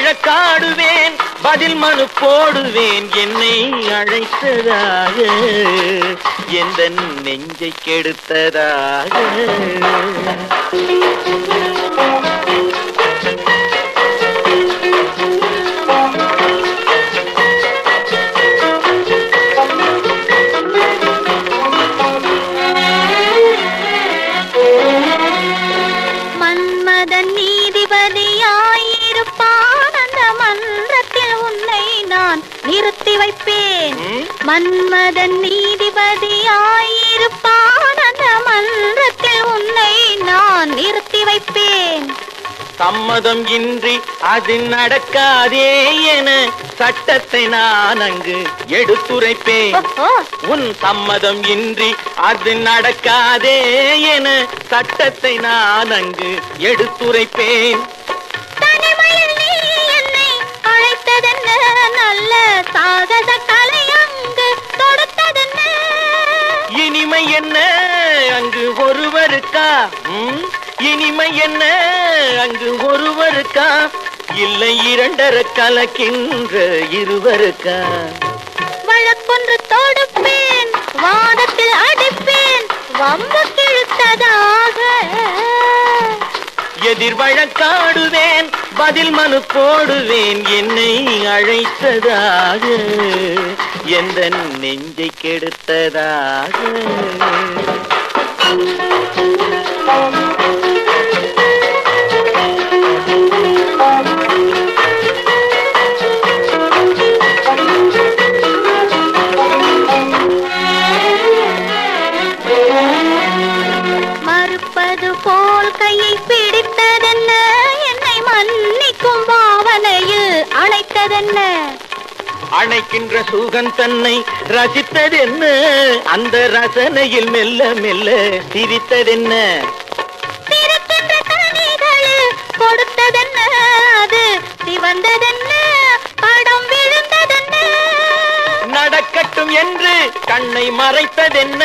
வழக்காடுவேன் பதில் மனு போடுவேன் என்னை அழைத்ததாக எந்த நெஞ்சை கெடுத்ததாக. நிறுத்தி வைப்பேன்? மன்மதன் நீதிபதியாயிருப்பான் அந்த மன்றத்தில் உன்னை நான் நிறுத்தி வைப்பேன். சம்மதம் இன்றி அது நடக்காதே என சட்டத்தை நான் அங்கு எடுத்துரைப்பேன். உன் சம்மதம் இன்றி அது நடக்காதே என சட்டத்தை நான் அங்கு எடுத்துரைப்பேன். இனிமை என்ன? அங்கு ஒருவருக்கா இனிமை என்ன? அங்கு ஒருவருக்கா இல்லை இரண்டர கலக்கின்ற இருவருக்கா வழக்கொன்று தொடுப்பேன். வாதத்தில் அடிப்பேன் எதிர் வழக்காடுவேன் பதில் மனு போடுவேன் என்னை அழைத்ததாக எந்த நெஞ்சை கெடுத்ததாக. மறுப்பது போல் கையை பிடித்ததென்ன? என்னை மன்னிக்கும் பாவனையில் அழைத்ததென்ன அணைக்கின்ற சுகன் தன்னை ரசித்ததென்ன? அந்த ரசனையில் மெல்ல மெல்ல சிரித்ததென்ன? கொடுத்ததென்ன? அது சிவந்ததென்ன? படம் விழுந்ததென்ன? நடக்கட்டும் என்று கண்ணை மறைத்ததென்ன?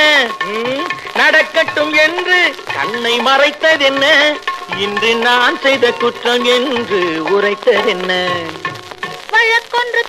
நடக்கட்டும் என்று. கண்ணை மறைத்ததென்ன? இன்று நான் செய்த குற்றம் என்று உரைத்ததென்ன? வழக்கொன்று